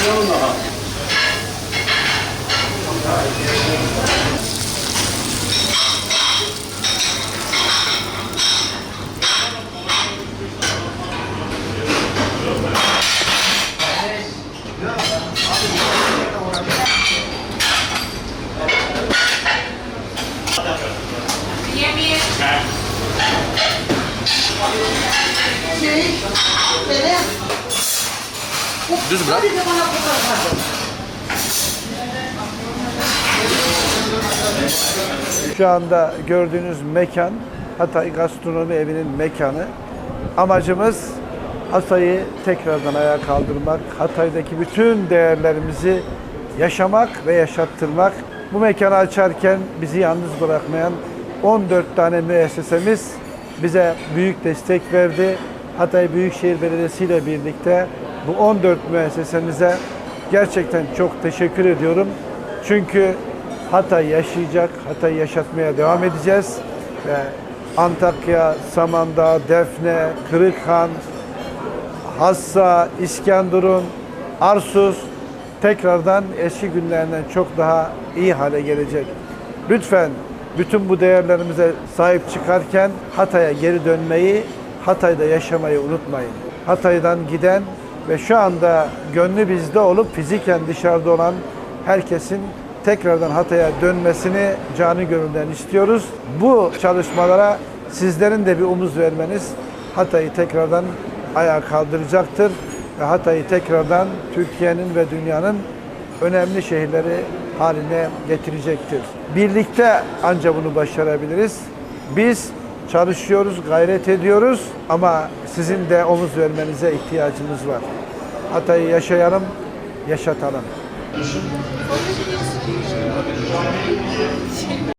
两边，你。Düz bırak. Şu anda gördüğünüz mekan Hatay Gastronomi Evi'nin mekanı. Amacımız Hatay'ı tekrardan ayağa kaldırmak, Hatay'daki bütün değerlerimizi yaşamak ve yaşattırmak. Bu mekanı açarken bizi yalnız bırakmayan 14 tane müessesemiz bize büyük destek verdi. Hatay Büyükşehir Belediyesi ile birlikte bu 14 müessesemize gerçekten çok teşekkür ediyorum. Çünkü Hatay yaşayacak, Hatay yaşatmaya devam edeceğiz. Ve Antakya, Samandağ, Defne, Kırıkhan, Hassa, İskenderun, Arsus tekrardan eski günlerinden çok daha iyi hale gelecek. Lütfen bütün bu değerlerimize sahip çıkarken Hatay'a geri dönmeyi, Hatay'da yaşamayı unutmayın. Hatay'dan giden ve şu anda gönlü bizde olup fiziken dışarıda olan herkesin tekrardan Hatay'a dönmesini canı gönülden istiyoruz. Bu çalışmalara sizlerin de bir omuz vermeniz Hatay'ı tekrardan ayağa kaldıracaktır ve Hatay'ı tekrardan Türkiye'nin ve dünyanın önemli şehirleri haline getirecektir. Birlikte ancak bunu başarabiliriz. Biz çalışıyoruz, gayret ediyoruz ama sizin de omuz vermenize ihtiyacımız var. Hatay'ı yaşayalım, yaşatalım.